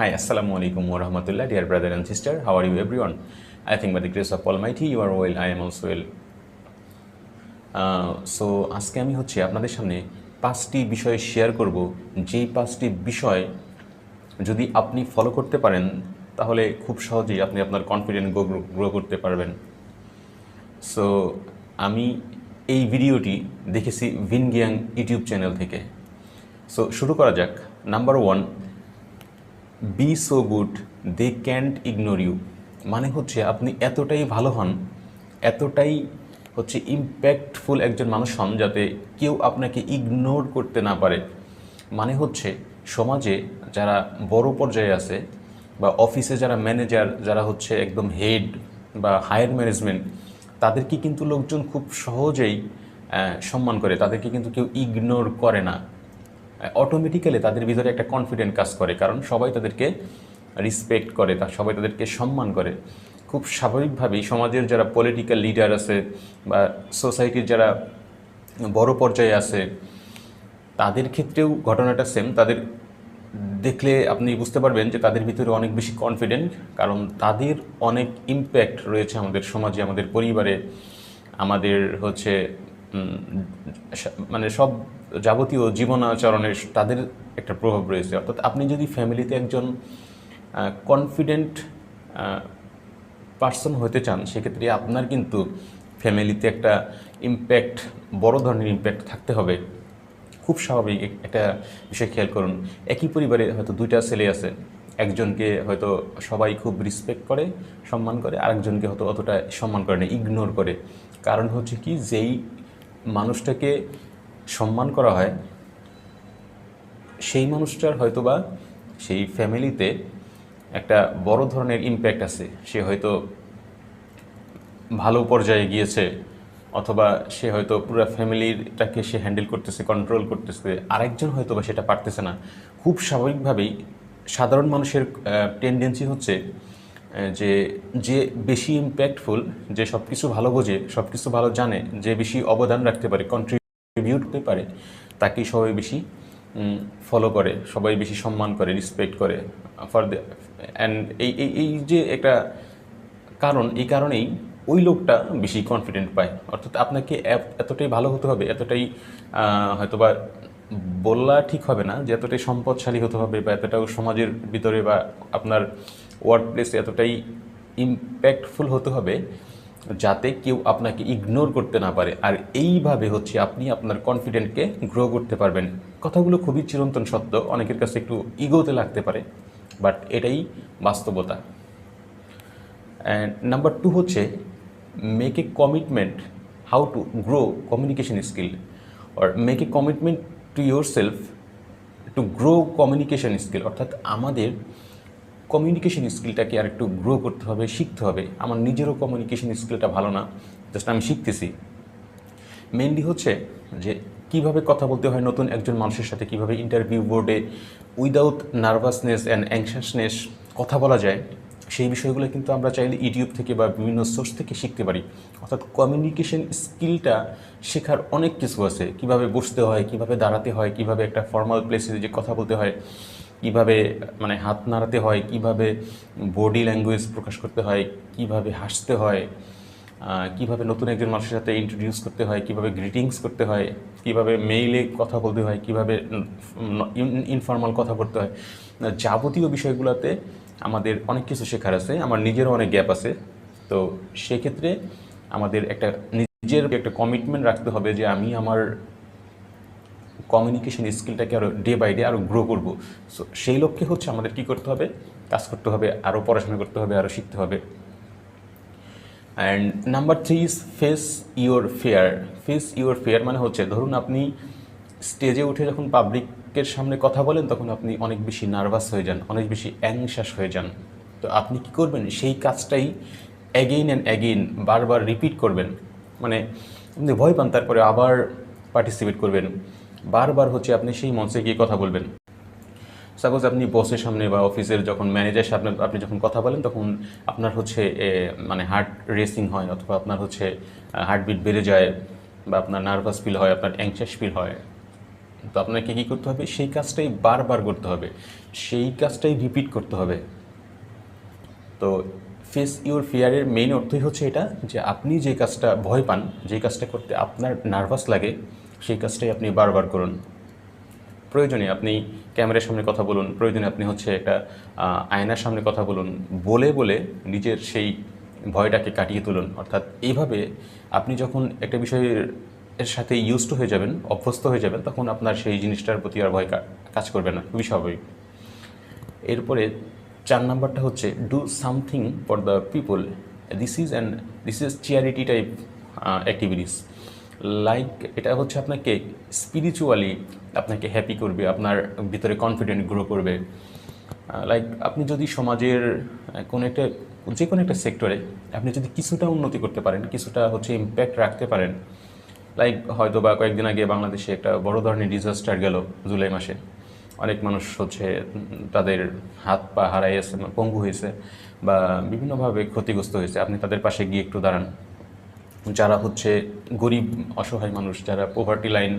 Hi, Assalamu alaikum wa rahmatullah, dear brother and sister. How are you, everyone? I think by the grace of Almighty, you are well. I am also well. So আজকে আমি হচ্ছে আপনাদের সামনে পাঁচটি বিষয় share করব যেই পাঁচটি বিষয় যদি আপনি ফলো করতে পারেন তাহলে খুব সহজেই আপনি আপনার কনফিডেন্ট গ্রো করতে পারবেন সো আমি এই ভিডিওটি দেখেছি ভিনগিয়াং ইউটিউব চ্যানেল থেকে সো শুরু করা যাক number one be so good they can't ignore you মানে হচ্ছে আপনি এতটাই ভালো হন, এতটাই হচ্ছে ইম্প্যাক্টফুল একজন মানুষ হন যাতে কেউ আপনাকে ইগনোর করতে না পারে। মানে হচ্ছে সমাজে যারা বড় পর্যায়ে আছে বা অফিসে যারা ম্যানেজার যারা হচ্ছে একদম হেড বা হায়ার ম্যানেজমেন্ট তাদেরকে কিন্তু লোকজন খুব সহজেই সম্মান করে। তাদেরকে কিন্তু কেউ ইগনোর করে না। অটোমেটিক্যালি তাদের ভিতরে একটা কনফিডেন্ট কাজ করে, কারণ সবাই তাদেরকে রিসপেক্ট করে, তা সবাই তাদেরকে সম্মান করে। খুব স্বাভাবিকভাবেই সমাজের যারা পলিটিক্যাল লিডার আছে বা সোসাইটির যারা বড় পর্যায়ে আছে, তাদের ক্ষেত্রেও ঘটনাটা সেম তাদের দেখলে আপনি বুঝতে পারবেন যে তাদের ভিতরে অনেক বেশি কনফিডেন্ট কারণ তাদের অনেক ইম্প্যাক্ট রয়েছে আমাদের সমাজে, আমাদের পরিবারে, আমাদের হচ্ছে মানে সব যাবতীয় জীবনাচরণের তাদের একটা প্রভাব রয়েছে। অর্থাৎ আপনি যদি ফ্যামিলিতে একজন কনফিডেন্ট পার্সন হতে চান, সেক্ষেত্রে আপনার কিন্তু ফ্যামিলিতে একটা ইম্প্যাক্ট বড় ধরনের ইম্প্যাক্ট থাকতে হবে। খুব স্বাভাবিক একটা বিষয় খেয়াল করুন। একই পরিবারে হয়তো দুইটা ছেলে আছে। একজনকে হয়তো সবাই খুব রিসপেক্ট করে, সম্মান করে, আরেকজনকে হয়তো অতটা সম্মান করে না ইগনোর করে। কারণ হচ্ছে কি, যেই মানুষটাকে সম্মান করা হয়, সেই মানুষটার হয়তোবা সেই ফ্যামিলিতে একটা বড় ধরনের ইম্প্যাক্ট আছে। সে হয়তো ভালো পর্যায়ে গিয়েছে, অথবা সে হয়তো পুরো ফ্যামিলিটাকে সে হ্যান্ডেল করতেছে কন্ট্রোল করতেছে, আরেকজন হয়তো বা সেটা পারতেছে না। খুব স্বাভাবিকভাবেই সাধারণ মানুষের টেন্ডেন্সি হচ্ছে যে যে বেশি ইম্প্যাক্টফুল যে সব কিছু ভালো বোঝে সব কিছু ভালো জানে, যে বেশি অবদান রাখতে পারে কন্ট্রিবিউট করতে পারে, তাকেই সবাই বেশি ফলো করে, সবাই বেশি সম্মান করে রেসপেক্ট করে ফর দ্য অ্যান্ড এই এই যে একটা কারণ, এই কারণেই ওই লোকটা বেশি কনফিডেন্ট পায়। অর্থাৎ আপনাকে এতটাই ভালো হতে হবে, এতটাই হয়তোবা বললা ঠিক হবে না যে এতটাই সম্পদশালী হতে হবে বা এতটাও সমাজের ভিতরে বা আপনার ওয়ার্ক প্লেসে এতটাই ইম্প্যাক্টফুল হতে হবে যাতে কেউ আপনাকে ইগনোর করতে না পারে। আর এইভাবে হচ্ছে আপনি আপনার কনফিডেন্টকে গ্রো করতে পারবেন। কথাগুলো খুবই চিরন্তন সত্য, অনেকের কাছে একটু ইগোতে লাগতে পারে বাট এটাই বাস্তবতা। অ্যান্ড নাম্বার টু হচ্ছে make a commitment how to grow communication skill or make a commitment to yourself to grow communication skill অর্থাৎ আমাদের কমিউনিকেশন স্কিলটাকে আর একটু গ্রো করতে হবে, শিখতে হবে। আমার নিজেরও কমিউনিকেশন স্কিলটা ভালো না জাস্ট আমি শিখতেছি। মেনলি হচ্ছে যে কীভাবে কথা বলতে হয় নতুন একজন মানুষের সাথে, কীভাবে ইন্টারভিউ বোর্ডে উইদাউট নার্ভাসনেস অ্যান্ড অ্যাংশাসনেস কথা বলা যায়, সেই বিষয়গুলো কিন্তু আমরা চাইলে ইউটিউব থেকে বা বিভিন্ন সোর্স থেকে শিখতে পারি। অর্থাৎ কমিউনিকেশন স্কিলটা শেখার অনেক কিছু আছে। কীভাবে বসতে হয়, কীভাবে দাঁড়াতে হয়, কীভাবে একটা ফর্মাল প্লেসে যে কথা বলতে হয় কীভাবে মানে হাত নাড়াতে হয়, কীভাবে বডি ল্যাঙ্গুয়েজ প্রকাশ করতে হয়, কীভাবে হাসতে হয় কীভাবে নতুন একজন মানুষের সাথে ইন্ট্রোডিউস করতে হয়, কীভাবে গ্রিটিংস করতে হয়, কীভাবে মেইলে কথা বলতে হয়, কীভাবে ইনফর্মাল কথা বলতে হয়। যাবতীয় বিষয়গুলোতে আমাদের অনেক কিছু শেখার আছে, আমার নিজেরও অনেক গ্যাপ আছে। তো সেক্ষেত্রে আমাদের একটা নিজের একটা কমিটমেন্ট রাখতে হবে যে আমি আমার কমিউনিকেশন স্কিলটাকে আরও ডে বাই ডে আরও গ্রো করব। সো সেই লক্ষ্যে হচ্ছে আমাদের কি করতে হবে? কাজ করতে হবে আরও পড়াশোনা করতে হবে আরও শিখতে হবে। And number three is face your fear face your fear মানে হচ্ছে, ধরুন আপনি স্টেজে উঠে যখন পাবলিকের সামনে কথা বলেন, তখন আপনি অনেক বেশি নার্ভাস হয়ে যান, অনেক বেশি অ্যাংশাস হয়ে যান। তো আপনি কি করবেন? সেই কাজটাই অ্যাগেইন অ্যান্ড অ্যাগেইন বারবার রিপিট করবেন। মানে আপনি ভয় পান, তারপরে আবার পার্টিসিপেট করবেন। বারবার হচ্ছে আপনি সেই মঞ্চে গিয়ে কথা বলবেন। সাপোজ আপনি বসের সামনে বা অফিসের যখন ম্যানেজার সামনে আপনি যখন কথা বলেন, তখন আপনার হচ্ছে মানে হার্ট রেসিং হয়, অথবা আপনার হচ্ছে হার্টবিট বেড়ে যায় বা আপনার নার্ভাস ফিল হয়, আপনার অ্যাংশাস ফিল হয়। তো আপনাকে কী করতে হবে? সেই কাজটাই বারবার করতে হবে। সেই কাজটাই রিপিট করতে হবে। তো ফেস ইউর ফিয়ারের মেইন অর্থই হচ্ছে এটা, যে আপনি যে কাজটা ভয় পান, যে কাজটা করতে আপনার নার্ভাস লাগে সেই কাজটাই আপনি বারবার করুন। প্রয়োজনে আপনি ক্যামেরার সামনে কথা বলুন, প্রয়োজনে আপনি হচ্ছে একটা আয়নার সামনে কথা বলুন, বলে বলে নিজের সেই ভয়টাকে কাটিয়ে তুলুন। অর্থাৎ এইভাবে আপনি যখন একটা বিষয়ের, এর সাথে ইউজড হয়ে যাবেন, অভ্যস্ত হয়ে যাবেন, তখন আপনার সেই জিনিসটার প্রতি আর ভয় কাজ করবে না। খুবই স্বাভাবিক। এরপরে চার নাম্বারটা হচ্ছে do something for the people this is and this is charity type activities like এটা হচ্ছে আপনাকে স্পিরিচুয়ালি আপনাকে হ্যাপি করবে, আপনার ভিতরে কনফিডেন্ট গ্রো করবে। লাইক আপনি যদি সমাজের কোনো একটা যে কোনো একটা সেক্টরে আপনি যদি কিছুটা উন্নতি করতে পারেন, কিছুটা হচ্ছে ইম্প্যাক্ট রাখতে পারেন লাইক হয়তো বা কয়েকদিন আগে বাংলাদেশে একটা বড় ধরনের ডিজাস্টার গেল জুলাই মাসে। অনেক মানুষ হচ্ছে তাদের হাত পা হারাইয়েছে, পঙ্গু হয়েছে বা বিভিন্নভাবে ক্ষতিগ্রস্ত হয়েছে। আপনি তাদের পাশে গিয়ে একটু দাঁড়ান। যারা হচ্ছে গরিব, অসহায় মানুষ, যারা পোভার্টি লাইন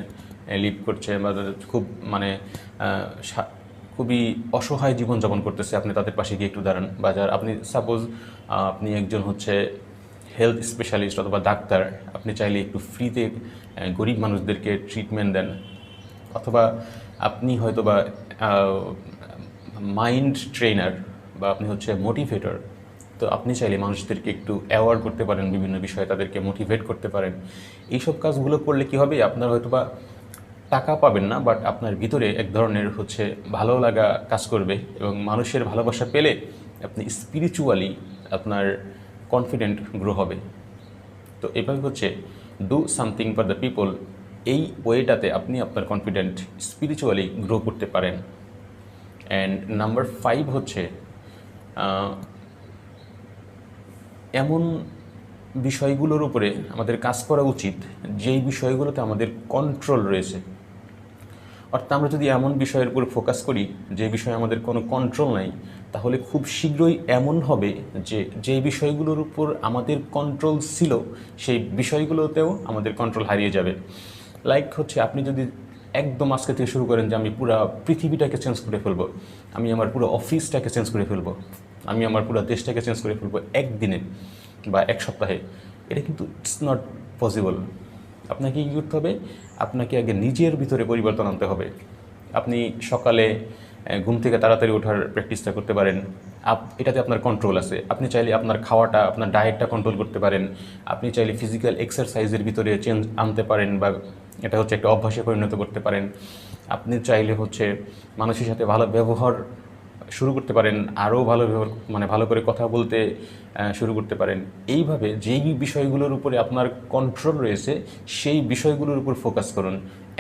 লিভ করছে বা খুব মানে খুবই অসহায় জীবনযাপন করতেছে, আপনি তাদের পাশে গিয়ে একটু দাঁড়ান। বা যার, আপনি সাপোজ আপনি একজন হচ্ছে হেলথ স্পেশালিস্ট অথবা ডাক্তার, আপনি চাইলে একটু ফ্রিতে গরিব মানুষদেরকে ট্রিটমেন্ট দেন। অথবা আপনি হয়তো বা মাইন্ড ট্রেনার বা আপনি হচ্ছে মোটিভেটর তো আপনি চাইলে মানুষদেরকে একটু অ্যাওয়ার করতে পারেন, বিভিন্ন বিষয়ে তাদেরকে মোটিভেট করতে পারেন। এইসব কাজগুলো করলে কি হবে? আপনার হয়তো বা টাকা পাবেন না বাট আপনার ভিতরে এক ধরনের হচ্ছে ভালো লাগা কাজ করবে এবং মানুষের ভালোবাসা পেলে আপনি স্পিরিচুয়ালি আপনার কনফিডেন্ট গ্রো হবে। তো এভাবে হচ্ছে do something for the people এই ওয়েটাতে আপনি আপনার কনফিডেন্ট স্পিরিচুয়ালি গ্রো করতে পারেন। অ্যান্ড নাম্বার ফাইভ হচ্ছে এমন বিষয়গুলোর উপরে আমাদের কাজ করা উচিত, যেই বিষয়গুলোতে আমাদের কন্ট্রোল রয়েছে। অর্থাৎ আমরা যদি এমন বিষয়ের উপর ফোকাস করি, যে বিষয়ে আমাদের কোনো কন্ট্রোল নাই, তাহলে খুব শীঘ্রই এমন হবে যে যে বিষয়গুলোর উপর আমাদের কন্ট্রোল ছিল, সেই বিষয়গুলোতেও আমাদের কন্ট্রোল হারিয়ে যাবে। লাইক হচ্ছে, আপনি যদি একদম আজকে থেকে শুরু করেন যে আমি পুরো পৃথিবীটাকে চেঞ্জ করে ফেলব, আমি আমার পুরো অফিসটাকে চেঞ্জ করে ফেলব আমি আমার পুরো দেশটাকে চেঞ্জ করে ফেলব একদিনে বা এক সপ্তাহে। এটা কিন্তু ইটস নট পসিবল আপনাকে কী করতে হবে? আপনাকে আগে নিজের ভিতরে পরিবর্তন আনতে হবে। আপনি সকালে ঘুম থেকে তাড়াতাড়ি ওঠার প্র্যাকটিসটা করতে পারেন। আপ এটাতে আপনার কন্ট্রোল আছে। আপনি চাইলে আপনার খাওয়াটা, আপনার ডায়েটটা কন্ট্রোল করতে পারেন। আপনি চাইলে ফিজিক্যাল এক্সারসাইজের ভিতরে চেঞ্জ আনতে পারেন বা এটা হচ্ছে একটা অভ্যাসে পরিণত করতে পারেন। আপনি চাইলে হচ্ছে মানুষের সাথে ভালো ব্যবহার শুরু করতে পারেন, আরও ভালো মানে ভালো করে কথা বলতে শুরু করতে পারেন। এইভাবে যেই বিষয়গুলোর উপরে আপনার কন্ট্রোল রয়েছে, সেই বিষয়গুলোর উপর ফোকাস করুন।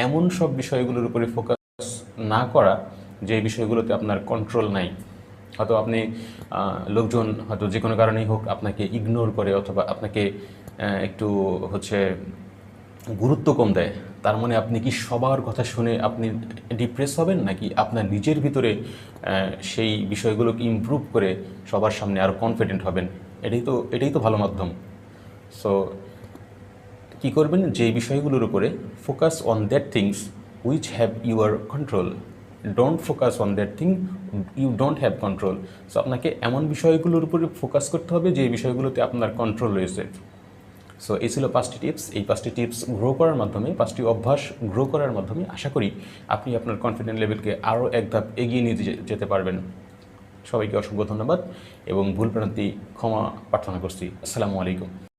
এমন সব বিষয়গুলোর উপরে ফোকাস না করা যে বিষয়গুলোতে আপনার কন্ট্রোল নাই। হয়তো আপনি লোকজন হয়তো যে কোনো কারণেই হোক আপনাকে ইগনোর করে অথবা আপনাকে একটু হচ্ছে গুরুত্ব কম দেয়। তার মানে আপনি কি সবার কথা শুনে আপনি ডিপ্রেস হবেন? নাকি আপনার নিজের ভিতরে সেই বিষয়গুলোকে ইমপ্রুভ করে সবার সামনে আরও কনফিডেন্ট হবেন? এটাই তো এটাই তো ভালো মাধ্যম। সো কি করবেন? যে বিষয়গুলোর উপরে focus on that things which have your control don't focus on that thing you don't have control so আপনাকে এমন বিষয়গুলোর উপরে ফোকাস করতে হবে যে বিষয়গুলোতে আপনার কন্ট্রোল রয়েছে। সো এই ছিল পাঁচটি টিপস এই পাঁচটি টিপস গ্রো করার মাধ্যমে, পাঁচটি অভ্যাস গ্রো করার মাধ্যমে আশা করি আপনি আপনার কনফিডেন্ট লেভেলকে আরও এক ধাপ এগিয়ে নিয়ে যেতে পারবেন। সবাইকে অসংখ্য ধন্যবাদ এবং ভুল প্রান্তি ক্ষমা প্রার্থনা করছি। আসসালামু আলাইকুম।